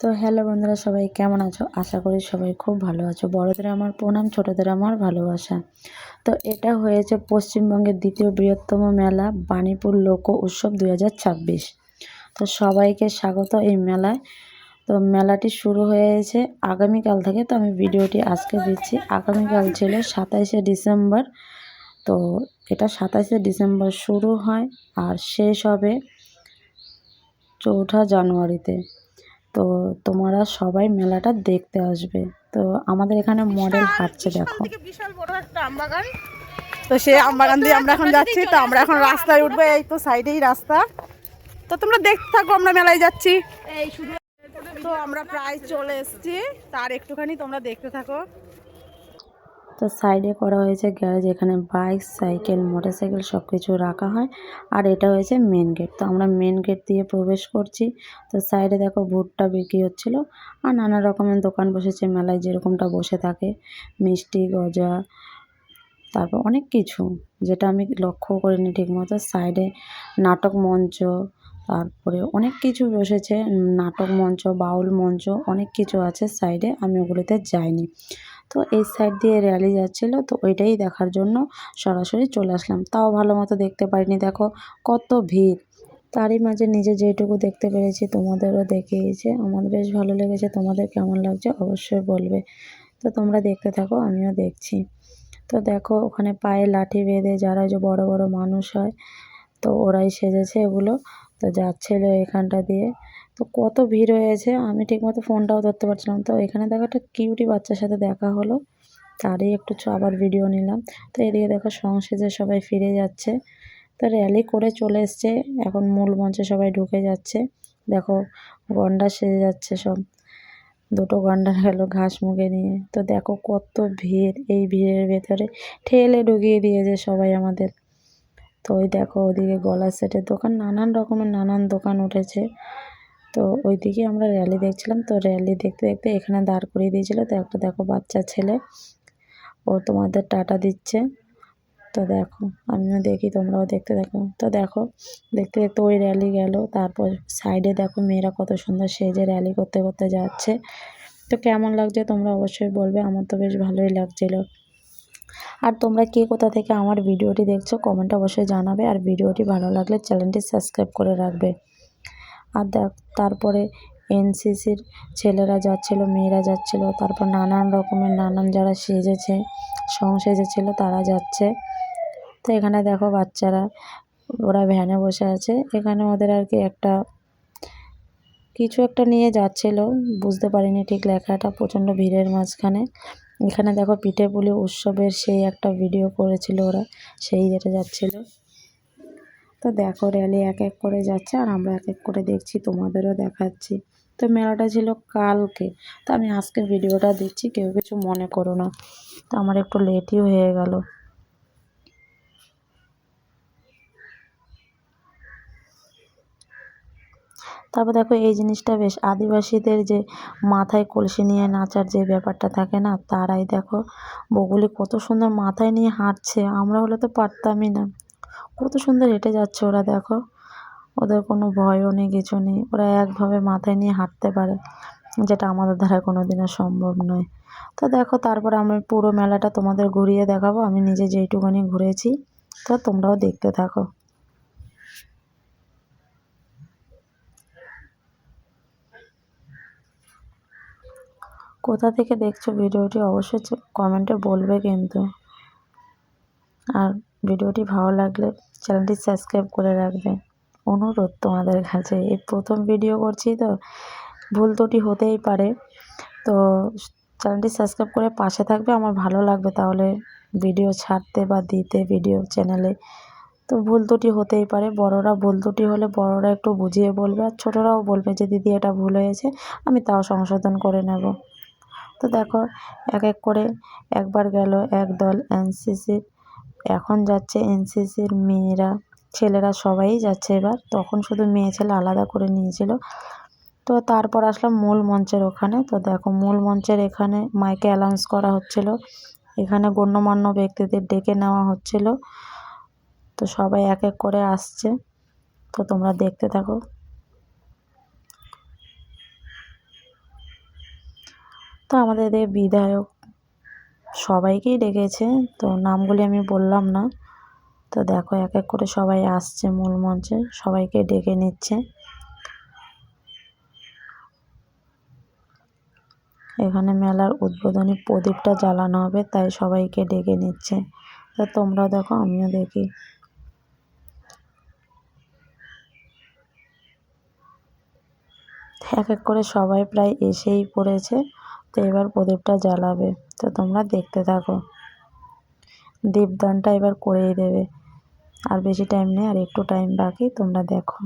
তো হ্যালো বন্ধুরা, সবাই কেমন আছো? আশা করি সবাই খুব ভালো আছো। বড়দের আমার প্রণাম, ছোটদের আমার ভালোবাসা। তো এটা হয়েছে পশ্চিমবঙ্গের দ্বিতীয় বৃহত্তম মেলা, বাণীপুর লোক উৎসব দু হাজার ছাব্বিশ। তো সবাইকে স্বাগত এই মেলায়। তো মেলাটি শুরু হয়েছে আগামীকাল থেকে, তো আমি ভিডিওটি আজকে দিচ্ছি। আগামীকাল ছিল সাতাইশে ডিসেম্বর। তো এটা সাতাইশে ডিসেম্বর শুরু হয় আর শেষ হবে চৌঠা জানুয়ারিতে। তো তোমরা সবাই মেলাটা দেখতে আসবে। তো আমাদের এখানে মডেল হাঁটছে দেখো। বিশাল বড় একটা আমবাগান। তো সেই আমবাগান দিয়ে আমরা এখন যাচ্ছি তো আমরা এখন রাস্তায় উঠবো এই তো সাইডেই রাস্তা। তো তোমরা দেখতে থাকো আমরা মেলায় যাচ্ছি। তো আমরা প্রায় চলে এসেছি তার একটুখানি তোমরা দেখতে থাকো। তো সাইডে করা হয়েছে গ্যারেজ, এখানে বাইক, সাইকেল, মোটরসাইকেল সব কিছু রাখা হয়। আর এটা হয়েছে মেন গেট তো আমরা মেন গেট দিয়ে প্রবেশ করছি। তো সাইডে দেখো ভুট্টা বিক্রি হচ্ছিল। আর নানা রকমের দোকান বসেছে, মেলায় যেরকমটা বসে থাকে। মিষ্টি, গজা, তারপর অনেক কিছু, যেটা আমি লক্ষ্য করিনি ঠিকমতো। সাইডে নাটক মঞ্চ, তারপরে অনেক কিছু বসেছে। নাটক মঞ্চ, বাউল মঞ্চ, অনেক কিছু আছে সাইডে, আমি ওগুলোতে যাইনি। তো এই সাইড দিয়ে র্যালি যাচ্ছিল, তো ওইটাই দেখার জন্য সরাসরি চলে আসলাম। তাও ভালো মতো দেখতে পারিনি, দেখো কত ভিড়। তারই মাঝে নিজে যেটুকু দেখতে পেরেছি, তোমাদেরও দেখিয়েছে। আমার বেশ ভালো লেগেছে, তোমাদের কেমন লাগছে অবশ্যই বলবে। তো তোমরা দেখতে থাকো, আমিও দেখছি। তো দেখো, ওখানে পায়ে লাঠি বেঁধে যারা যে বড় বড় মানুষ হয়, তো ওরাই সেজেছে এগুলো। তো যাচ্ছিল এখানটা দিয়ে। তো কত ভিড় হয়েছে, আমি ঠিকমতো ফোনটাও ধরতে পারছিলাম তো এখানে দেখো একটা কিউটি বাচ্চার সাথে দেখা হলো, তারই একটু আবার ভিডিও নিলাম। তো এদিকে দেখো সংসেজে সবাই ফিরে যাচ্ছে। তো র্যালি করে চলে এসছে, এখন মূল মঞ্চে সবাই ঢুকে যাচ্ছে। দেখো গন্ডা সেজে যাচ্ছে সব। দুটো গন্ডা গেল ঘাস মুখে নিয়ে। তো দেখো কত ভিড়, এই ভিড়ের ভেতরে ঠেলে ঢুকিয়ে দিয়েছে সবাই আমাদের। তো ওই দেখো ওদিকে গলার সেটের দোকান, নানান রকমের নানান দোকান উঠেছে। তো ওই ওইদিকে আমরা র্যালি দেখছিলাম। তো র্যালি দেখতে দেখতে এখানে দাঁড় করিয়ে দিয়েছিলো। তো একটা দেখো বাচ্চা ছেলে, ও তোমাদের টাটা দিচ্ছে। তো দেখো, আমিও দেখি, তোমরাও দেখতে দেখো তো দেখো, দেখতে দেখতে ওই র্যালি গেল। তারপর সাইডে দেখো মেয়েরা কত সুন্দর সেজে র্যালি করতে করতে যাচ্ছে। তো কেমন লাগছে তোমরা অবশ্যই বলবে, আমার তো বেশ ভালোই লাগছিল। আর তোমরা কে কোথা থেকে আমার ভিডিওটি দেখছ কমেন্ট অবশ্যই জানাবে। আর ভিডিওটি ভালো লাগলে চ্যানেলটি সাবস্ক্রাইব করে রাখবে। আর দেখ তারপরে এনসিসির ছেলেরা যাচ্ছিল, মেয়েরা যাচ্ছিল, তারপর নানান রকমের, নানান যারা সেজেছে, সং সেজেছিলো, তারা যাচ্ছে। তো এখানে দেখো বাচ্চারা, ওরা ভ্যানে বসে আছে। এখানে ওদের আর কি একটা, কিছু একটা নিয়ে যাচ্ছিল, বুঝতে পারিনি ঠিক লেখাটা, প্রচণ্ড ভিড়ের মাঝখানে। এখানে দেখো পিঠে পুলি উৎসবের সেই একটা ভিডিও করেছিল ওরা, সেই যেটা যাচ্ছিল। তো দেখো র্যালি এক এক করে যাচ্ছে আর আমরা এক এক করে দেখছি, তোমাদেরও দেখাচ্ছি। তো মেলাটা ছিল কালকে, তো আমি আজকে ভিডিওটা দিচ্ছি, কেউ কিছু মনে করো না। তো আমার একটু লেটই হয়ে গেল। তারপর দেখো এই জিনিসটা বেশ, আদিবাসীদের যে মাথায় কলসি নিয়ে নাচার যে ব্যাপারটা থাকে না, তারাই দেখো বগুলি কত সুন্দর মাথায় নিয়ে হাঁটছে, আমরা হলে তো পারতামই না। কত সুন্দর হেঁটে যাচ্ছে ওরা, দেখো। ওদের কোনো ভয়ও নেই, কিছু নেই। ওরা একভাবে মাথায় নিয়ে হাঁটতে পারে, যেটা আমাদের দ্বারা কোনো দিনও সম্ভব নয়। তো দেখো, তারপর আমি পুরো মেলাটা তোমাদের ঘুরিয়ে দেখাবো। আমি নিজে যেইটুকুনি ঘুরেছি, তো তোমরাও দেখতে থাকো। কোথা থেকে দেখছ ভিডিওটি অবশ্যই কমেন্টে বলবে কিন্তু। আর ভিডিওটি ভালো লাগলে চ্যানেলটি সাবস্ক্রাইব করে রাখবে অনুরোধ তোমাদের কাছে। এই প্রথম ভিডিও করছি তো, ভুল ত্রুটি হতেই পারে। তো চ্যানেলটি সাবস্ক্রাইব করে পাশে থাকবে, আমার ভালো লাগবে তাহলে ভিডিও ছাড়তে বা দিতে ভিডিও চ্যানেলে। তো ভুল ত্রুটি হতেই পারে। বড়রা ভুল ত্রুটি হলে বড়রা একটু বুঝিয়ে বলবে, আর ছোটরাও বলবে যে, দিদি, এটা ভুল হয়েছে, আমি তাও সংশোধন করে নেব। তো দেখো, এক এক করে একবার গেল এক দল এনসিসির এখন যাচ্ছে এনসিসির মেয়েরা, ছেলেরা সবাই যাচ্ছে এবার। তখন শুধু মেয়ে ছেলে আলাদা করে নিয়েছিল। তো তারপর আসলাম মূল মঞ্চের ওখানে। তো দেখো মূল মঞ্চের এখানে মাইকে অ্যালাউন্স করা হচ্ছিল। এখানে গণ্যমান্য ব্যক্তিদের ডেকে নেওয়া হচ্ছিল। তো সবাই এক এক করে আসছে। তো তোমরা দেখতে থাকো। তো আমাদের এদিকে বিধায়ক সবাইকেই ডেকেছে, তো নামগুলি আমি বললাম না। তো দেখো, এক এক করে সবাই আসছে মূল মঞ্চে, সবাইকে ডেকে নিচ্ছে। এখানে মেলার উদ্বোধনী প্রদীপটা জ্বালানো হবে, তাই সবাইকে ডেকে নিচ্ছে। তা তোমরা দেখো, আমিও দেখি। এক এক করে সবাই প্রায় এসেই পড়েছে। তো এবার প্রদীপটা জ্বালাবে। তো তোমরা দেখতে থাকো। দীপদানটা এবার করেই দেবে। আর বেশি টাইম নেই, আর একটু টাইম বাকি, তোমরা দেখো।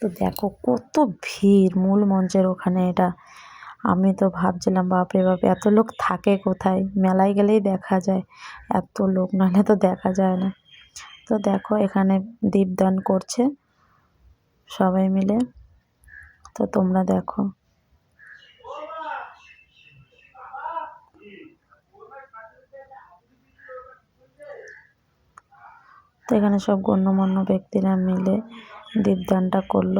তো দেখো, কত ভিড় মূল মঞ্চের ওখানে এটা। আমি তো ভাবছিলাম, বাপরে বাপ, এত লোক থাকে কোথায়? মেলায় গেলেই দেখা যায়। এত লোক, নাহলে তো দেখা যায় না। তো দেখো, এখানে দীপদান করছে সবাই মিলে। তো তোমরা দেখো। তো এখানে সব গণ্যমান্য ব্যক্তিরা মিলে দীপদানটা করল।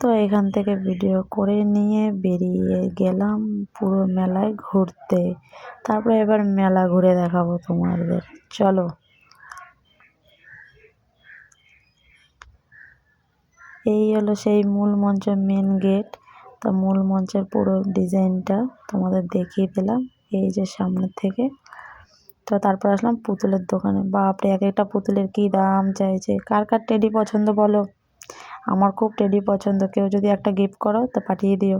তো এখান থেকে ভিডিও করে নিয়ে বেরিয়ে গেলাম পুরো মেলায় ঘুরতে। তারপরে এবার মেলা ঘুরে দেখাবো তোমাদের। চলো। এই হলো সেই মূল মঞ্চের মেন গেট তা মূল মঞ্চের পুরো ডিজাইনটা তোমাদের দেখিয়ে দিলাম এই যে সামনের থেকে। তো তারপর আসলাম পুতুলের দোকানে। বাপরে, এক একটা পুতুলের কী দাম চাইছে? কার কার টেডি পছন্দ বলো? আমার খুব টেডি পছন্দ। কেউ যদি একটা গিফট করো তো পাঠিয়ে দিও।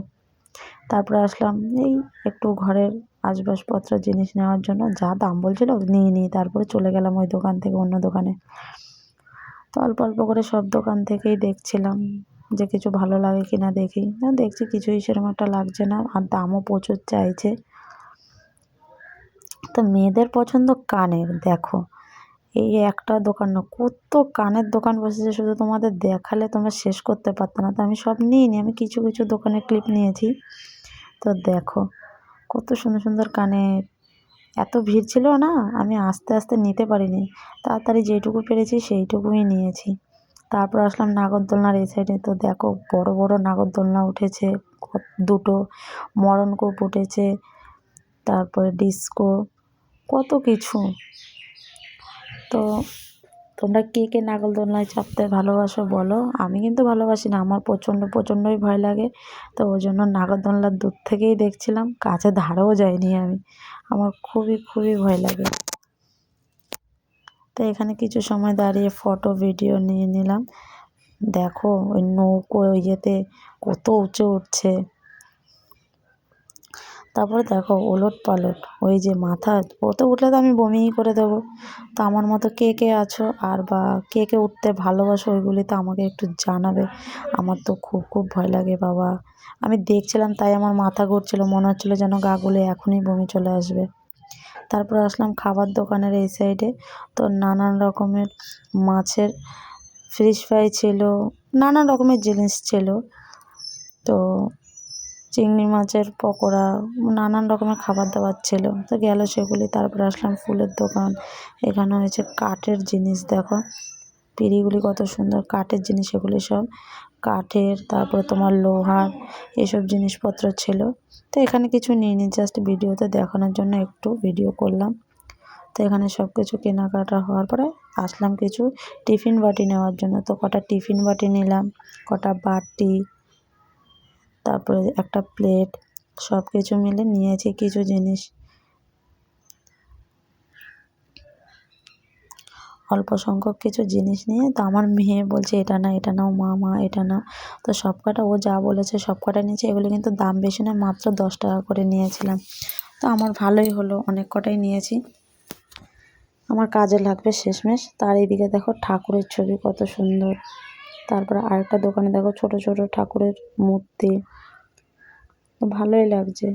তারপরে আসলাম, এই একটু ঘরের আসবাবপত্র, জিনিস নেওয়ার জন্য যা দাম বলছিল নিয়ে নিই তারপরে চলে গেলাম ওই দোকান থেকে অন্য দোকানে। তো অল্প অল্প করে সব দোকান থেকেই দেখছিলাম যে কিছু ভালো লাগে কি না দেখি। না, দেখছি কিছুই সেরকম একটা লাগছে না আর দামও প্রচুর চাইছে। তো মেয়েদের পছন্দ কানের, দেখো। এই একটা দোকান না, কত কানের দোকান বসেছে, শুধু তোমাদের দেখালে তোমরা শেষ করতে পারতো না। তো আমি সব নিইনি আমি কিছু কিছু দোকানের ক্লিপ নিয়েছি। তো দেখো, কত সুন্দর সুন্দর কানের এত ভিড় ছিল না, আমি আস্তে আস্তে নিতে পারিনি। তাড়াতাড়ি যেটুকু পেরেছি সেইটুকুই নিয়েছি। তারপর আসলাম নাগরদোলনার এই সাইডে তো দেখো, বড় বড় নাগরদোলনা উঠেছে দুটো, মরণ কূপ উঠেছে, তারপরে ডিস্কো কত কিছু। তো তোমরা কে কে নাগরদোলনায় চাপতে ভালোবাসো বলো? আমি কিন্তু ভালোবাসি না, আমার প্রচণ্ড প্রচণ্ডই ভয় লাগে। তো ওই জন্য নাগরদোলনার দূর থেকেই দেখছিলাম, কাছে ধারেও যাইনি আমি। আমার খুবই খুবই ভয় লাগে। তো এখানে কিছু সময় দাঁড়িয়ে ফটো ভিডিও নিয়ে নিলাম। দেখো ওই নৌকো ইয়েতে কত উঁচু উঠছে। তারপরে দেখো ওলট পালট, ওই যে মাথা, ও তো উঠলে তো আমি বমিই করে দেবো। তো আমার মতো কে কে আছো? আর বা কে কে উঠতে ভালোবাসো ওইগুলি তো আমাকে একটু জানাবে। আমার তো খুব খুব ভয় লাগে বাবা। আমি দেখছিলাম তাই আমার মাথা ঘুরছিল, মনে হচ্ছিল যেন গা গুলে এখনই বমি চলে আসবে। তারপর আসলাম খাবার দোকানের এই সাইডে তো নানান রকমের মাছের ফিশ ফ্রাই ছিল, নানান রকমের জিনিস ছিল। তো চিংড়ি মাছের পকোড়া, নানান রকমের খাবার দাবার ছিল। তো গেল সেগুলি, তারপরে আসলাম ফুলের দোকান। এখানে হয়েছে কাঠের জিনিস, দেখো। পিঁড়িগুলি কত সুন্দর, কাঠের জিনিস এগুলি সব। কাঠের, তারপরে তোমার লোহার, এসব জিনিসপত্র ছিল। তো এখানে কিছু নিইনি জাস্ট ভিডিওতে দেখানোর জন্য একটু ভিডিও করলাম। তো এখানে সব কিছু কেনাকাটা হওয়ার পরে আসলাম কিছু টিফিন বাটি নেওয়ার জন্য। তো কটা টিফিন বাটি নিলাম, কটা বাটি তারপরে একটা প্লেট সব কিছু মিলে নিয়েছি কিছু জিনিস। অল্প সংখ্যক কিছু জিনিস নিয়ে তো আমার মেয়ে বলছে, এটা না এটা নাও, মা মা, এটা নাও। তো সব কটা ও যা বলেছে, সব কটা নিয়েছে, এগুলো কিন্তু দাম বেশি না মাত্র দশ টাকা করে নিয়েছিলাম। তো আমার ভালোই হলো, অনেক কটাই নিয়েছি। আমার কাজে লাগবে শেষমেশ। তার এইদিকে দেখো ঠাকুরের ছবি কত সুন্দর। তারপরে আরেকটা দোকানে দেখো ছোট ছোট ঠাকুরের মূর্তি। ভালোই লাগছে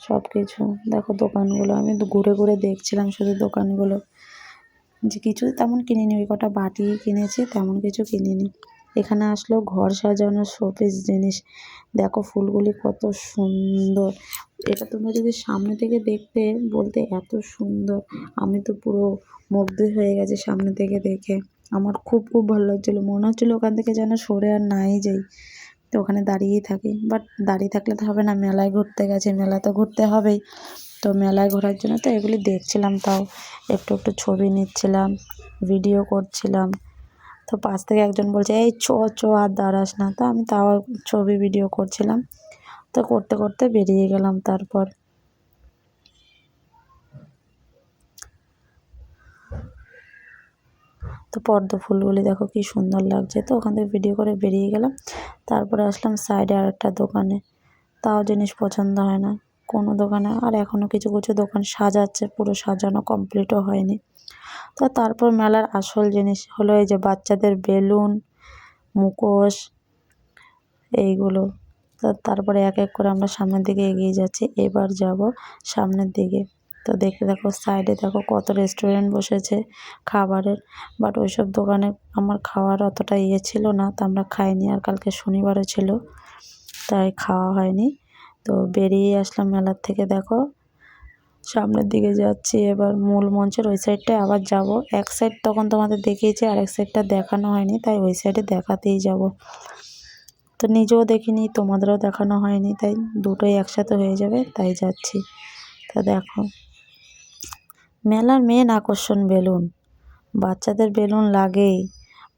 সব কিছু দেখো দোকানগুলো, আমি ঘুরে ঘুরে দেখছিলাম শুধু দোকানগুলো। যে কিছু তেমন কিনিনি, ওই কটা বাটি কিনেছি, তেমন কিছু কিনিনি। এখানে আসলেও ঘর সাজানোর শোপিস জিনিস। দেখো ফুলগুলি কত সুন্দর। এটা তোমরা যদি সামনে থেকে দেখতে, বলতে এত সুন্দর। আমি তো পুরো মুগ্ধ হয়ে গেছি সামনে থেকে দেখে। আমার খুব খুব ভালো লাগছিল। মনে হচ্ছিল ওখান থেকে যেন সরে আর নাই যাই। তো ওখানে দাঁড়িয়েই থাকি। বাট দাঁড়িয়ে থাকলে তো হবে না, মেলায় ঘুরতে গেছে। মেলা তো ঘুরতে হবেই। তো মেলায় ঘোরার জন্য তো এগুলি দেখছিলাম তাও। একটু একটু ছবি নিচ্ছিলাম ভিডিও করছিলাম। তো পাশ থেকে একজন বলছে, এই চ চ, আর দাঁড়াস না। তো আমি তাও ছবি ভিডিও করছিলাম। তো করতে করতে বেরিয়ে গেলাম তারপর। তো পদ্ম ফুলগুলি দেখো কি সুন্দর লাগছে। তো ওখান থেকে ভিডিও করে বেরিয়ে গেলাম। তারপরে আসলাম সাইডে আর একটা দোকানে। তাও জিনিস পছন্দ হয় না। কোনো দোকানে আর এখনও কিছু কিছু দোকান সাজাচ্ছে, পুরো সাজানো কমপ্লিটও হয়নি। তো তারপর মেলার আসল জিনিস হলো এই যে বাচ্চাদের বেলুন, মুখোশ, এইগুলো। তো তারপরে এক এক করে আমরা সামনের দিকে এগিয়ে যাচ্ছি। এবার যাব সামনের দিকে। তো দেখে দেখো সাইডে দেখো কত রেস্টুরেন্ট বসেছে খাবারের। বাট ওইসব দোকানে আমার খাওয়ার অতটা ইয়ে ছিল না, তো আমরা খাইনি আর কালকে শনিবারও ছিল, তাই খাওয়া হয়নি। তো বেরিয়ে আসলাম মেলার থেকে, দেখো। সামনের দিকে যাচ্ছি, এবার মূল মঞ্চের ওই সাইডটায় আবার যাব। এক সাইড তখন তোমাদের দেখিয়েছি, আর এক সাইডটা দেখানো হয়নি, তাই ওই সাইডে দেখাতেই যাব। তো নিজেও দেখিনি, তোমাদেরও দেখানো হয়নি, তাই দুটোই একসাথে হয়ে যাবে, তাই যাচ্ছি। তা দেখো। মেলার মেন আকর্ষণ বেলুন। বাচ্চাদের বেলুন লাগেই।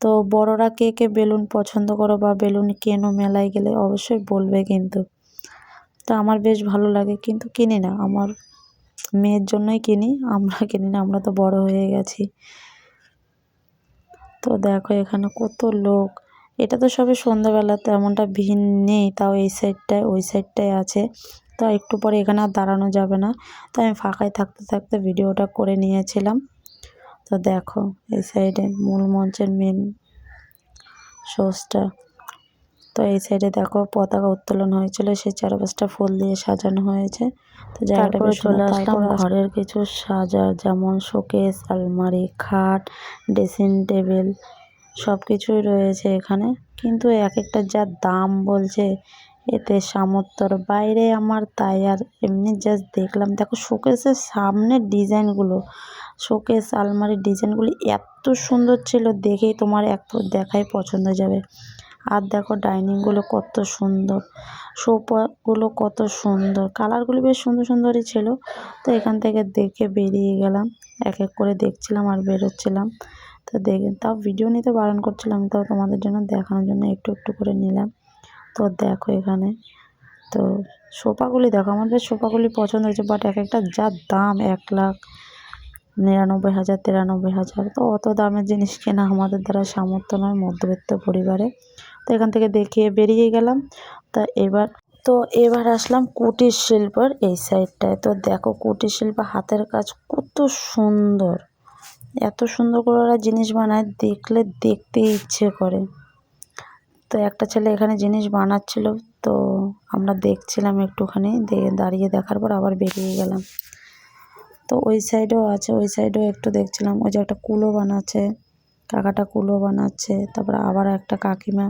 তো বড়রা কে কে বেলুন পছন্দ করো বা বেলুন কেনো মেলায় গেলে অবশ্যই বলবে কিন্তু। তো আমার বেশ ভালো লাগে, কিন্তু কিনি না। আমার মেয়ের জন্যই কিনি, আমরা কিনি না, আমরা তো বড় হয়ে গেছি। তো দেখো এখানে কত লোক। এটা তো সবে সন্ধ্যাবেলা, তেমনটা ভিড় নেই, তাও এই সাইডটায় ওই সাইডটায় আছে। তো একটু পরে এখানে আর দাঁড়ানো যাবে না। তো আমি ফাঁকায় থাকতে থাকতে ভিডিওটা করে নিয়েছিলাম। তো দেখো এই সাইডে মূল মঞ্চের মেন সোর্সটা তো এই সাইডে দেখো পতাকা উত্তোলন হয়েছিল সেই চারপাশটা ফুল দিয়ে সাজানো হয়েছে। তো জায়গাটা চলে আসলাম ঘরের কিছু সাজার যেমন শোকেস আলমারি খাট ড্রেসিং টেবিল সব কিছুই রয়েছে এখানে। কিন্তু এক একটা যা দাম বলছে এতে সামর্থ্যর বাইরে আমার তাই আর এমনি জাস্ট দেখলাম। দেখো শোকেসের সামনের ডিজাইনগুলো, শোকেস আলমারির ডিজাইনগুলি এত সুন্দর ছিল দেখেই তোমার এক দেখাই পছন্দ যাবে। আর দেখো ডাইনিংগুলো কত সুন্দর, সোফাগুলো কত সুন্দর, কালারগুলি বেশ সুন্দর সুন্দরই ছিল। তো এখান থেকে দেখে বেরিয়ে গেলাম, এক এক করে দেখছিলাম আর বেরোচ্ছিলাম। তো দেখে তাও ভিডিও নিতে বারণ করছিলাম তাও তোমাদের জন্য দেখানোর জন্য একটু একটু করে নিলাম। তো দেখো এখানে। তো সোফাগুলি দেখো, আমার সোফাগুলি পছন্দ হয়েছে বাট এক একটা যা দাম এক লাখ নিরানব্বই হাজার, তিরানব্বই হাজার, তো অত দামের জিনিস কেনা আমাদের দ্বারা সামর্থ্য নয় মধ্যবিত্ত পরিবারে। তো এখান থেকে দেখিয়ে বেরিয়ে গেলাম। তা এবার, তো এবার আসলাম কুটির শিল্পর এই সাইডটায় তো দেখো কুটির শিল্প হাতের কাজ কত সুন্দর। এত সুন্দর করে ওরা জিনিস বানায়, দেখলে দেখতে ইচ্ছে করে। তো একটা ছেলে এখানে জিনিস বানাচ্ছিল, তো আমরা দেখছিলাম একটুখানি দাঁড়িয়ে দেখার পর আবার বেরিয়ে গেলাম। তো ওই সাইডেও আছে, ওই সাইডেও একটু দেখছিলাম, ওই যে একটা কুলো বানাচ্ছে, কাকাটা কুলো বানাচ্ছে, তারপর আবার একটা কাকিমা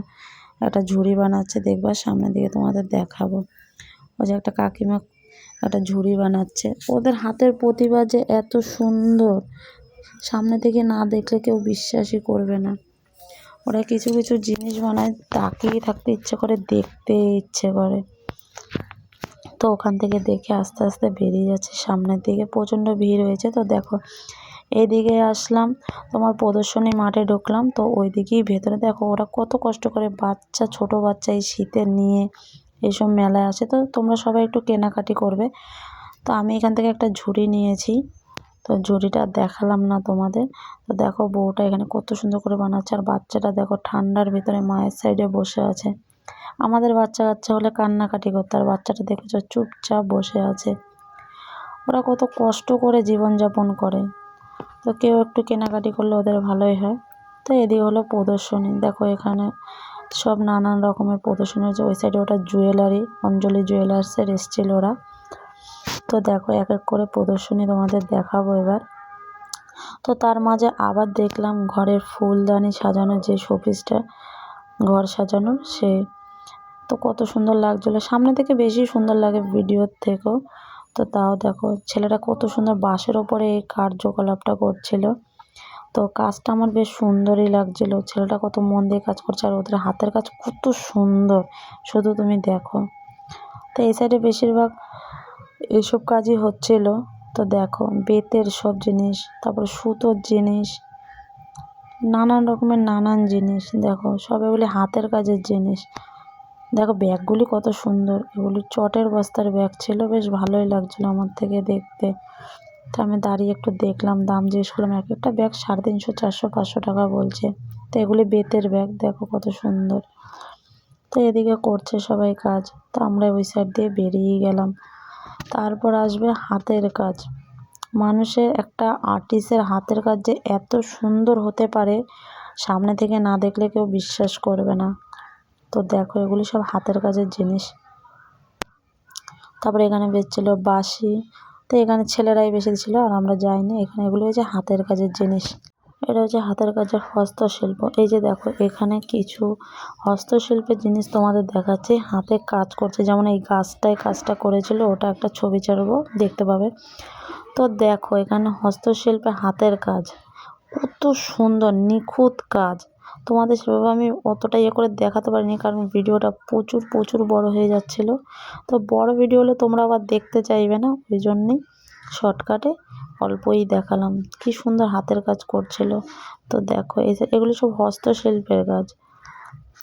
একটা ঝুড়ি বানাচ্ছে দেখবার সামনের দিকে তোমাদের দেখাবো। ওই যে একটা কাকিমা একটা ঝুড়ি বানাচ্ছে, ওদের হাতের প্রতিভা যে এত সুন্দর, সামনে থেকে না দেখলে কেউ বিশ্বাসই করবে না। ওরা কিছু কিছু জিনিস বানায় তাকিয়ে থাকতে ইচ্ছে করে, দেখতে ইচ্ছে করে। তো ওখান থেকে দেখে আস্তে আস্তে বেরিয়ে যাচ্ছে। সামনের দিকে প্রচণ্ড ভিড় হয়েছে। তো দেখো এইদিকে আসলাম, তোমার প্রদর্শনী মাঠে ঢুকলাম। তো ওই দিকেই ভেতরে দেখো, ওরা কত কষ্ট করে বাচ্চা, ছোট বাচ্চা এই শীতে নিয়ে এইসব মেলায় আসে। তো তোমরা সবাই একটু কেনাকাটি করবে। তো আমি এখান থেকে একটা ঝুড়ি নিয়েছি। তো ঝুড়িটা দেখালাম না তোমাদের। তো দেখো বউটা এখানে কত সুন্দর করে বানাচ্ছে। আর বাচ্চাটা দেখো ঠান্ডার ভিতরে মায়ের সাইডে বসে আছে। আমাদের বাচ্চা কাচ্চা হলে কান্নাকাটি করতো। আর বাচ্চাটা দেখেছ চুপচাপ বসে আছে। ওরা কত কষ্ট করে জীবনযাপন করে। তো কেউ একটু কেনাকাটি করলে ওদের ভালোই হয়। তো এদিকে হলো প্রদর্শনী। দেখো এখানে সব নানান রকমের প্রদর্শনী হয়েছে। ওই সাইডে ওটা জুয়েলারি অঞ্জলি জুয়েলার্সের এসছিল ওরা। তো দেখো, এক এক করে প্রদর্শনী তোমাদের দেখাবো এবার। তো তার মাঝে আবার দেখলাম ঘরের ফুলদানি সাজানো যে শোপিসটা, ঘর সাজানোর সে। তো কত সুন্দর লাগছিল। সামনে থেকে বেশি সুন্দর লাগে ভিডিওর থেকেও। তো তাও দেখো ছেলেটা কত সুন্দর বাঁশের ওপরে এই কার্যকলাপটা করছিল। তো কাজটা আমার বেশ সুন্দরই লাগছিল। ছেলেটা কত মন দিয়ে কাজ করছে আর ওদের হাতের কাজ কত সুন্দর। শুধু তুমি দেখো। তো এই সাইডে বেশিরভাগ এইসব কাজই হচ্ছিল। তো দেখো, বেতের সব জিনিস, তারপর সুতোর জিনিস, নানান রকমের নানান জিনিস, দেখো, সব এগুলি হাতের কাজের জিনিস। দেখো, ব্যাগগুলি কত সুন্দর, এগুলি চটের বস্তার ব্যাগ ছিল, বেশ ভালোই লাগছিল আমার থেকে দেখতে। তো আমি দাঁড়িয়ে একটু দেখলাম, দাম জিজ্ঞেস করলাম, এক একটা ব্যাগ সাড়ে তিনশো, চারশো, পাঁচশো টাকা বলছে। তো এগুলি বেতের ব্যাগ, দেখো কত সুন্দর। তো এদিকে করছে সবাই কাজ। তো আমরা ওই সাইড দিয়ে বেরিয়ে গেলাম। তারপর আসবে হাতের কাজ। মানুষের একটা আর্টিস্টের হাতের কাজ যে এত সুন্দর হতে পারে, সামনে থেকে না দেখলে কেউ বিশ্বাস করবে না। তো দেখো, এগুলি সব হাতের কাজের জিনিস। তারপরে এখানে বেচছিল বাঁশি। তো এখানে ছেলেরাই বেশি ছিল আর আমরা যাইনি। এখানে এগুলো হচ্ছে হাতের কাজের জিনিস। এটা হচ্ছে হাতের কাজের হস্তশিল্প। এই যে দেখো, এখানে কিছু হস্তশিল্পের জিনিস তোমাদের দেখাচ্ছে। হাতে কাজ করছে, যেমন এই গাছটায় কাজটা করেছিল, ওটা একটা ছবি ছাড়বো, দেখতে পাবে। তো দেখো, এখানে হস্তশিল্পে হাতের কাজ। কত সুন্দর, নিখুঁত কাজ। তোমাদের সেভাবে আমি অতটা ইয়ে করে দেখাতে পারিনি, কারণ ভিডিওটা প্রচুর প্রচুর বড় হয়ে যাচ্ছিল। তো বড় ভিডিও হলে তোমরা আবার দেখতে চাইবে না, ওই জন্যেই। শর্টকাটে অল্পই দেখালাম। কি সুন্দর হাতের কাজ করছিল। তো দেখো এগুলো সব হস্তশিল্পের কাজ।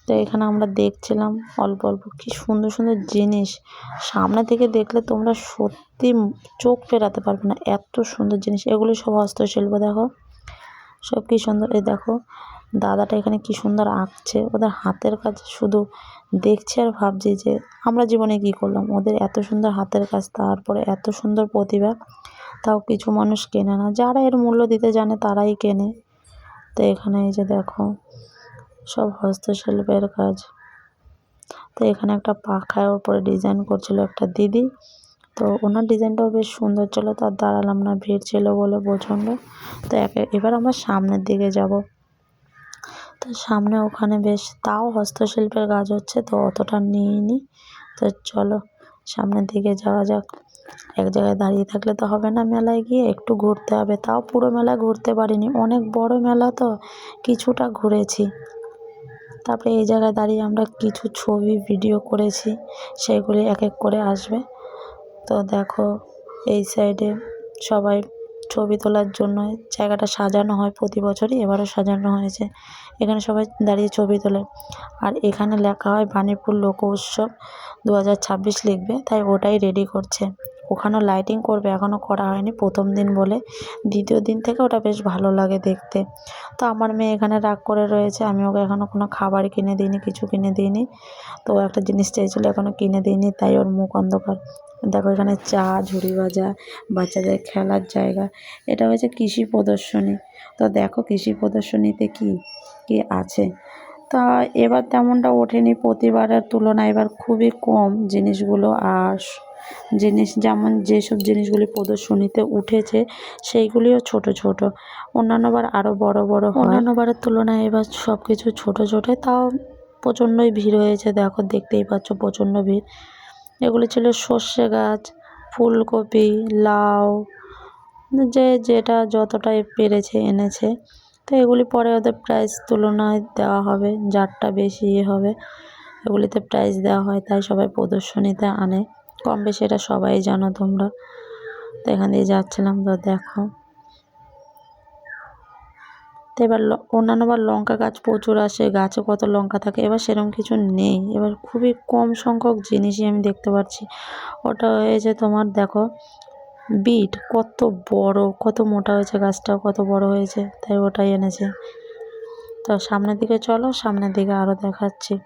তো এখানে আমরা দেখছিলাম অল্প অল্প কি সুন্দর সুন্দর জিনিস। সামনে থেকে দেখলে তোমরা সত্যি চোখ ফেরাতে পারবে না, এত সুন্দর জিনিস। এগুলো সব হস্তশিল্প, দেখো। সব কি সুন্দর? এই দেখো, দাদাটা এখানে কি সুন্দর আঁকছে। ওদের হাতের কাজ শুধু দেখছি আর ভাবছি যে আমরা জীবনে কি করলাম? ওদের এত সুন্দর হাতের কাজ, তারপরে এত সুন্দর প্রতিভা, তাও কিছু মানুষ কেনে না। যারা এর মূল্য দিতে জানে, তারাই কেনে। তো এখানে এই যে দেখো, সব হস্তশিল্পের কাজ। তো এখানে একটা পাখার ওপরে ডিজাইন করছিল একটা দিদি। তো ওনার ডিজাইনটাও বেশ সুন্দর ছিল, তার দাঁড়ালাম না, ভিড় ছিল বলে প্রচণ্ড। তো এবার আমরা সামনের দিকে যাব। তো সামনে ওখানে বেশ, তাও হস্তশিল্পের কাজ হচ্ছে, তো অতটা নিইনি। তো চলো, সামনের দিকে যাওয়া যাক। এক জায়গায় দাঁড়িয়ে থাকলে তো হবে না মেলায় গিয়ে, একটু ঘুরতে হবে। তাও পুরো মেলা ঘুরতে পারিনি, অনেক বড় মেলা তো, কিছুটা ঘুরেছি। তারপরে এই জায়গায় দাঁড়িয়ে আমরা কিছু ছবি, ভিডিও করেছি, সেগুলি এক এক করে আসবে। তো দেখো, এই সাইডে সবাই ছবি তোলার জন্য জায়গাটা সাজানো হয় প্রতি বছরই, এবারও সাজানো হয়েছে। এখানে সবাই দাঁড়িয়ে ছবি তোলে। আর এখানে লেখা হয় বাণীপুর লোক উৎসব দু হাজার ছাব্বিশ লিখবে, তাই ওটাই রেডি করছে। ওখানেও লাইটিং করবে, এখনও করা হয়নি। প্রথম দিন বলে, দ্বিতীয় দিন থেকে ওটা বেশ ভালো লাগে দেখতে। তো আমার মেয়ে এখানে রাগ করে রয়েছে, আমি ওকে এখনও কোনো খাবার কিনে দিইনি, কিছু কিনে দিইনি। তো ও একটা জিনিস চেয়েছিলো, এখনও কিনে দিইনি, তাই ওর মুখ অন্ধকার। দেখো এখানে চা, ঝুড়ি ভাজা, বাচ্চাদের খেলার জায়গা। এটা হয়েছে কৃষি প্রদর্শনী। তো দেখো কৃষি প্রদর্শনীতে কি কি আছে। তা এবার তেমনটা ওঠেনি প্রতিবারের তুলনায়, এবার খুবই কম জিনিসগুলো আর জিনিস, যেমন যেসব জিনিসগুলি প্রদর্শনীতে উঠেছে, সেইগুলিও ছোট ছোট। অন্যান্যবার আরও বড় বড় অন্যান্যবারের তুলনায় এবার সব কিছু ছোট ছোট, তাও প্রচণ্ডই ভিড় হয়েছে। দেখো, দেখতেই পাচ্ছ প্রচণ্ড ভিড়। এগুলি ছিল সর্ষে গাছ, ফুলকপি, লাউ, যে যেটা যতটাই পেরেছে এনেছে। তো এগুলি পরে ওদের প্রাইস তুলনায় দেওয়া হবে, যারটা বেশি ইয়ে হবে। এগুলিতে প্রাইস দেওয়া হয়, তাই সবাই প্রদর্শনীতে আনে। কম বেশি, এটা সবাই জানো তোমরা। তো এখান দিয়ে যাচ্ছিলাম, তো দেখো। তো এবার ল- অন্যান্যবার লঙ্কা গাছ প্রচুর আসে, গাছে কত লঙ্কা থাকে, এবার সেরকম কিছু নেই। এবার খুবই কম সংখ্যক জিনিসই আমি দেখতে পাচ্ছি। ওটা হয়েছে তোমার দেখো, বিট কত বড়, কত মোটা হয়েছে গাছটা, কত বড় হয়েছে, তাই ওটাই এনেছে। তো সামনের দিকে চলো, সামনের দিকে আরও দেখাচ্ছি।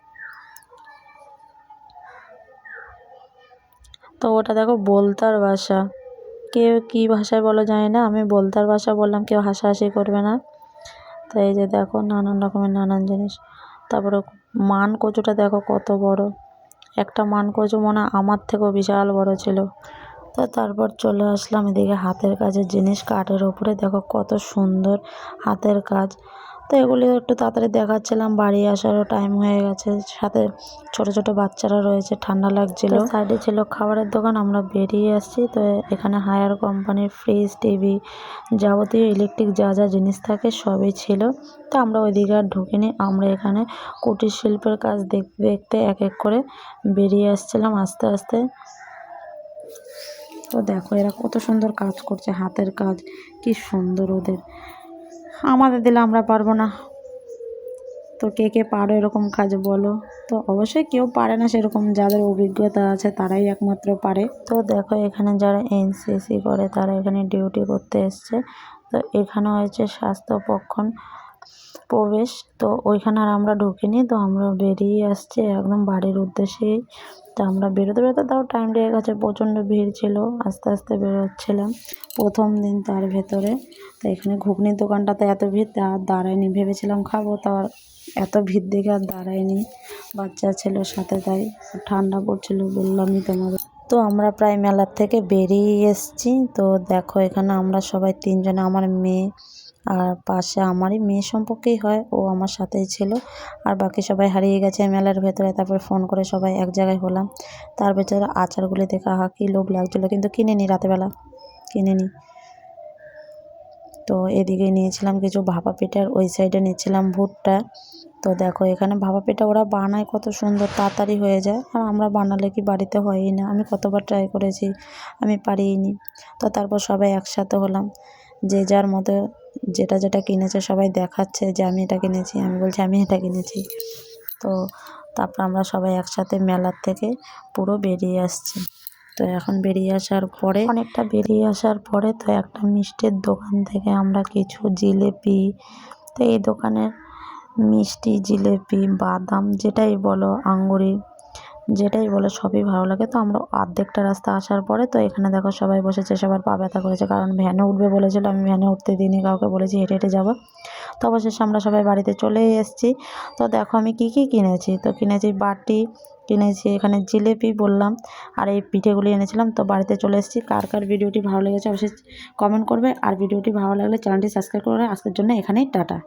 তো ওটা দেখো বলতার ভাষা। কেউ কী ভাষায় বলো জানি না, আমি বলতার ভাষা বললাম, কেউ হাসাহাসি করবে না। তো এই যে দেখো নানান রকমের নানান জিনিস। তারপরে মান কচুটা দেখো কত বড়। একটা মান কচু মনে আমার থেকেও বিশাল বড় ছিল। তো তারপর চলে আসলাম এদিকে হাতের কাজের জিনিস, কাঠের ওপরে দেখো কত সুন্দর হাতের কাজ। তো এগুলি একটু তাড়াতাড়ি দেখাচ্ছিলাম, বাড়ি আসারও টাইম হয়ে গেছে। সাথে ছোট ছোট বাচ্চারা রয়েছে, ঠান্ডা লাগছিল। সাইডে ছিল খাবারের দোকান, আমরা বেরিয়ে আসছি। তো এখানে হায়ার কোম্পানির ফ্রিজ টিভি যাবতীয় ইলেকট্রিক যা যা জিনিস থাকে সবই ছিল। তো আমরা ওইদিকে আর ঢুকিনি। আমরা এখানে কুটির শিল্পের কাজ দেখতে দেখতে এক এক করে বেরিয়ে আসছিলাম আস্তে আস্তে। তো দেখো এরা কত সুন্দর কাজ করছে, হাতের কাজ, কি সুন্দর ওদের। আমাদের দিলে আমরা পারব না। তো কে কে পারো এরকম কাজ বলো। তো অবশ্যই কেউ পারে না সেরকম, যাদের অভিজ্ঞতা আছে তারাই একমাত্র পারে। তো দেখো এখানে যারা এনসিসি করে তারা এখানে ডিউটি করতে এসছে। তো এখানে হয়েছে স্বাস্থ্য পক্ষণ। প্রবেশ। তো ওইখানে আর আমরা ঢুকিনি, তো আমরা বেরিয়ে আসছি একদম বাড়ির উদ্দেশ্যেই। তো আমরা বেরোতে বেরোতে তাও টাইম লেগে গেছে, প্রচণ্ড ভিড় ছিল, আস্তে আস্তে বেরোচ্ছিলাম প্রথম দিন তার ভেতরে। তো এখানে ঘুগনির দোকানটাতে এত ভিড় আর দাঁড়ায়নি, ভেবেছিলাম খাব, তো আর এত ভিড় দেখে আর দাঁড়ায়নি। বাচ্চা ছিল সাথে, তাই ঠান্ডা পড়ছিল বললামই তোমাদের। তো আমরা প্রায় মেলার থেকে বেরিয়ে এসেছি। তো দেখো এখানে আমরা সবাই তিনজনে, আমার মেয়ে আর পাশে আমারই মেয়ে সম্পর্কেই হয়, ও আমার সাথেই ছিল। আর বাকি সবাই হারিয়ে গেছে মেলার ভেতরে, তারপরে ফোন করে সবাই এক জায়গায় হলাম। তার ভেতরে আচারগুলি দেখে আহা, কী লোভ লাগছিল, কিন্তু কিনে নি রাতেবেলা কিনে নি তো এদিকে নিয়েছিলাম কিছু ভাপা পিঠার, ওই সাইডে নিয়েছিলাম ভুট্টা। তো দেখো, এখানে ভাপা পিঠা ওরা বানায়, কত সুন্দর, তাড়াতাড়ি হয়ে যায়। আর আমরা বানালে কি বাড়িতে হয়ই না, আমি কতবার ট্রাই করেছি, আমি পারিনি তো তারপর সবাই একসাথে হলাম, যে যার মতো যেটা যেটা কিনেছে সবাই দেখাচ্ছে যে আমি এটা কিনেছি, আমি বলছি আমি এটা কিনেছি। তো তারপর আমরা সবাই একসাথে মেলার থেকে পুরো বেরিয়ে আসছি। তো এখন বেরিয়ে আসার পরে অনেকটা বেরিয়ে আসার পরে তো একটা মিষ্টির দোকান থেকে আমরা কিছু জিলেপি, তো এই দোকানের মিষ্টি, জিলেপি, বাদাম যেটাই বলো, আঙ্গুরি যেটাই বলো সবই ভালো লাগে। তো আমরা অর্ধেকটা রাস্তা আসার পরে তো এখানে দেখো সবাই বসেছে, সবার পা ব্যথা করেছে। কারণ ভ্যানে উঠবে বলেছিল, আমি ভ্যানে উঠতে দিইনি, কাউকে বলেছি হেঁটে হেঁটে যাব। তো অবশেষে আমরা সবাই বাড়িতে চলেই এসেছি। তো দেখো আমি কী কী কিনেছি। তো কিনেছি বাটি, কিনেছি এখানে জিলেপি বললাম, আর এই পিঠেগুলি এনেছিলাম। তো বাড়িতে চলে এসেছি। কার কার ভিডিওটি ভালো লেগেছে অবশ্যই কমেন্ট করবে। আর ভিডিওটি ভালো লাগলে চ্যানেলটি সাবস্ক্রাইব করে আজকের জন্য এখানেই টাটা।